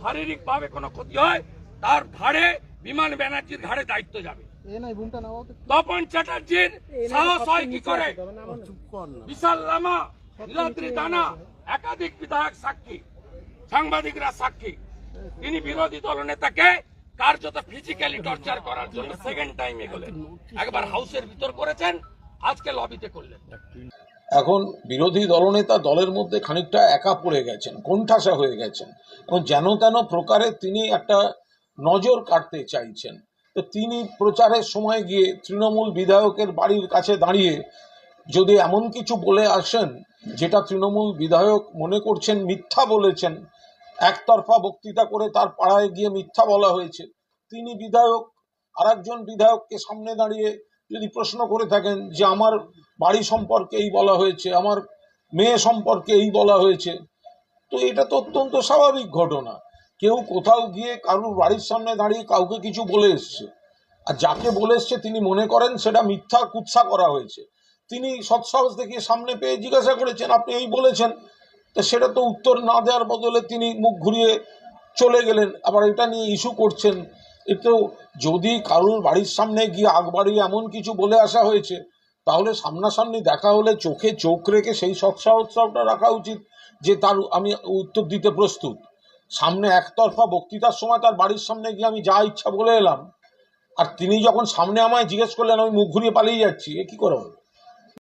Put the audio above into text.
শারীরিক ভাবে কোনো ক্ষতি হয় তার ঘাড়ে বিমান ব্যানার্জির ঘাড়ে দায়িত্ব যাবে। তপন চ্যাটার্জির সাহস হয় কি করে? বিশাল লামা নীলাদ্রি দানা একাধিক বিধায়ক সাক্ষী সাংবাদিকরা সাক্ষী। তিনি বিরোধী দল নেতাকে কার্যত ফিজিক্যালি টর্চার করার জন্য সেকেন্ড টাইম এগোলেন একবার হাউসের ভিতর করেছেন আজকে লবিতে করলেন। এখন বিরোধী দলনেতা দলের মধ্যে খানিকটা একা পড়ে গেছেন, কোণঠাসা হয়ে গেছেন। এবং যেন তেন প্রকারে তিনি একটা নজর কাটতে চাইছেন। তো তিনি প্রচারের সময় গিয়ে তৃণমূল বিধায়কের বাড়ির কাছে দাঁড়িয়ে যদি এমন কিছু বলে আসেন, যেটা তৃণমূল বিধায়ক মনে করছেন মিথ্যা বলেছেন, একতরফা বক্তৃতা করে তার পাড়ায় গিয়ে মিথ্যা বলা হয়েছে, তিনি বিধায়ক, আরেকজন বিধায়ককে সামনে দাঁড়িয়ে যদি প্রশ্ন করে থাকেন যে আমার বাড়ি সম্পর্কে এই বলা হয়েছে, আমার মেয়ে সম্পর্কে এই বলা হয়েছে, তো এটা তো অত্যন্ত স্বাভাবিক ঘটনা। কেউ কোথাও গিয়ে কারুর বাড়ির সামনে দাঁড়িয়ে কাউকে কিছু বলে এসছে। আর যাকে বলে এসছে তিনি মনে করেন সেটা মিথ্যা কুৎসা করা হয়েছে। তিনি সৎসাহস দেখিয়ে সামনে পেয়ে জিজ্ঞাসা করেছেন, আপনি এই বলেছেন? তো সেটা তো উত্তর না দেওয়ার বদলে তিনি মুখ ঘুরিয়ে চলে গেলেন। আবার এটা নিয়ে ইস্যু করছেন একটু যদি কারুর বাড়ির সামনে গিয়ে আগ বাড়িয়ে এমন কিছু বলে আসা হয়েছে, তাহলে সামনাসামনি দেখা হলে চোখে চোখ রেখে সেই সৎসাহসটা রাখা উচিত যে তার আমি উত্তর দিতে প্রস্তুত। সামনে একতরফা বক্তৃতার সময় তার বাড়ির সামনে গিয়ে আমি যা ইচ্ছা বলে এলাম, আর তিনি যখন সামনে আমায় জিজ্ঞেস করলেন, আমি মুখ ঘুরিয়ে পালিয়ে যাচ্ছি, এ কি করে